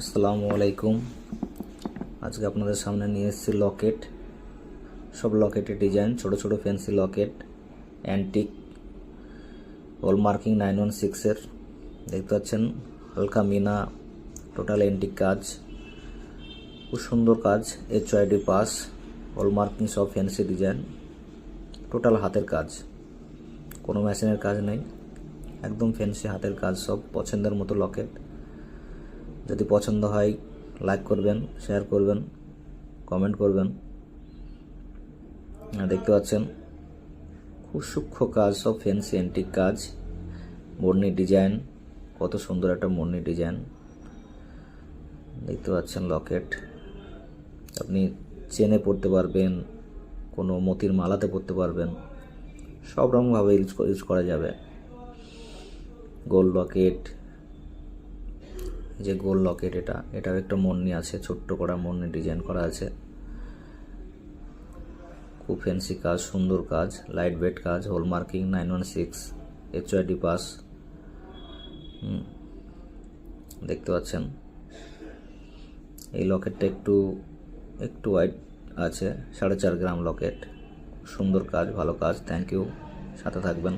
আসসালামু আলাইকুম। আজকে আপনাদের সামনে নিয়ে এসেছি লকেট। সব লকেটের ডিজাইন, ছোট ছোট fancy locket antique hallmarking nine one সিক্সের দেখতে পাচ্ছেন, হালকা মিনা টোটাল অ্যান্টিক কাজ। খুব সুন্দর কাজ H ID pass hallmarking সব ফ্যান্সি ডিজাইন। টোটাল হাতের কাজ। কোনো মেশিনের কাজ নেই। একদম ফ্যান্সি হাতের কাজ, সব পছন্দের মতো লকেট। যদি পছন্দ হয় লাইক করবেন শেয়ার করবেন কমেন্ট করবেন। দেখতে পাচ্ছেন, খুব সূক্ষ্ম কাজ, সব ফ্যান্সি অ্যান্টিক কাজ। মর্নি ডিজাইন কত সুন্দর একটা মর্নি ডিজাইন দেখতে পাচ্ছেন লকেট আপনি চেনে পড়তে পারবেন, কোনো মতির মালাতে পড়তে পারবেন। সব রকমভাবে ইউজ ইউজ করা যাবে। গোল্ড লকেট যে গোল লকেট এটা। এটার একটা মন্নি আছে, ছোট্ট করা মন্নি ডিজাইন করা আছে। খুব ফ্যান্সি কাজ, সুন্দর কাজ লাইট ওয়েট কাজ hallmarking nine one six H ID pass দেখতে পাচ্ছেন। এই লকেটটা একটু একটু ওয়াইট আছে, সাড়ে চার গ্রাম লকেট। সুন্দর কাজ, ভালো কাজ থ্যাংক ইউ সাথে থাকবেন।